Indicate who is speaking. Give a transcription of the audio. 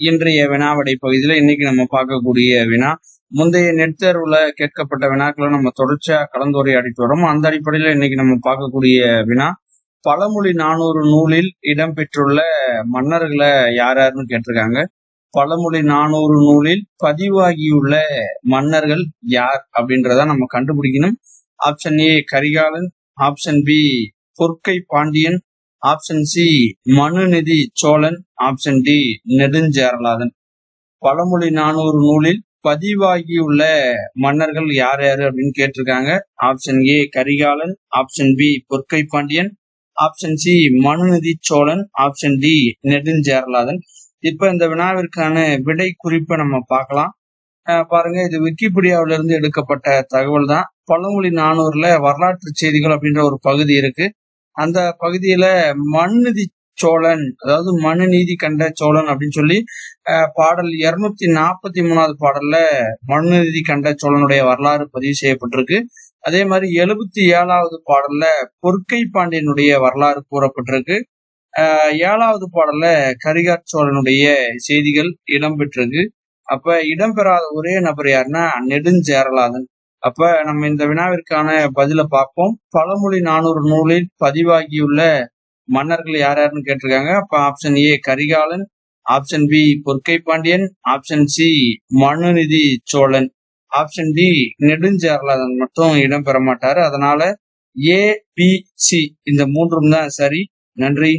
Speaker 1: இன்றைய வினாவடை பகுதியில இன்னைக்கு நம்ம பார்க்கக்கூடிய வினா முந்தைய நெட் தேர்வுல கேட்கப்பட்ட வினாக்களை நம்ம தொடர்ச்சியா கலந்துரையாடிட்டு வரோம். அந்த அடிப்படையில இன்னைக்கு நம்ம பார்க்கக்கூடிய வினா பழமொழி நானூறு நூலில் இடம்பெற்றுள்ள மன்னர்களை யார் யாருன்னு கேட்டிருக்காங்க. பழமொழி நானூறு நூலில் பதிவாகியுள்ள மன்னர்கள் யார் அப்படின்றத நம்ம கண்டுபிடிக்கணும். Option A Karikalan option B Porkai Pandiyan option C Manuneethi Cholan. Option D Nedunjeralathan. Pazhamozhi Nanooru நூலில் பதிவாகியுள்ள மன்னர்கள் யார் யாரு அப்படின்னு கேட்டிருக்காங்க. Option A Karikalan. Option B Porkai Pandiyan. Option C Manuneethi Cholan. Option D Nedunjeralathan. இப்ப இந்த வினாவிற்கான விடை குறிப்பை நம்ம பார்க்கலாம். அஹ் பாருங்க இது விக்கிபீடியாவில இருந்து எடுக்கப்பட்ட தகவல் தான் பழமொழி நானூறுல வரலாற்று செய்திகள் அப்படின்ற ஒரு பகுதி இருக்கு. அந்த பகுதியில மண்ணுதி சோழன் அதாவது மனு நீதி கண்ட சோழன் அப்படின்னு சொல்லி அஹ், பாடல் இருநூத்தி நாற்பத்தி மூணாவது பாடல்ல மனுநீதி கண்ட சோழனுடைய வரலாறு பதிவு செய்யப்பட்டிருக்கு. அதே மாதிரி எழுபத்தி ஏழாவது பாடல்ல பொற்கை பாண்டியனுடைய வரலாறு கூறப்பட்டிருக்கு. ஏழாவது பாடல்ல கரிகார் சோழனுடைய செய்திகள் இடம்பெற்றிருக்கு. அப்ப இடம்பெறாத ஒரே நபர் யாருன்னா நெடுஞ்சேரலாதன் அப்ப நம்ம இந்த வினாவிற்கான பதில பார்ப்போம். பழமொழி நானூறு நூலில் பதிவாகியுள்ள மன்னர்கள் யார் யாருன்னு கேட்டிருக்காங்க. அப்ப option A Karikalan option B Porkai Pandiyan option C Manuneethi Cholan option D Nedunjeralathan மட்டும் இடம்பெற மாட்டாரு. அதனால ஏ பி சி இந்த மூன்றும் தான் சரி. நன்றி.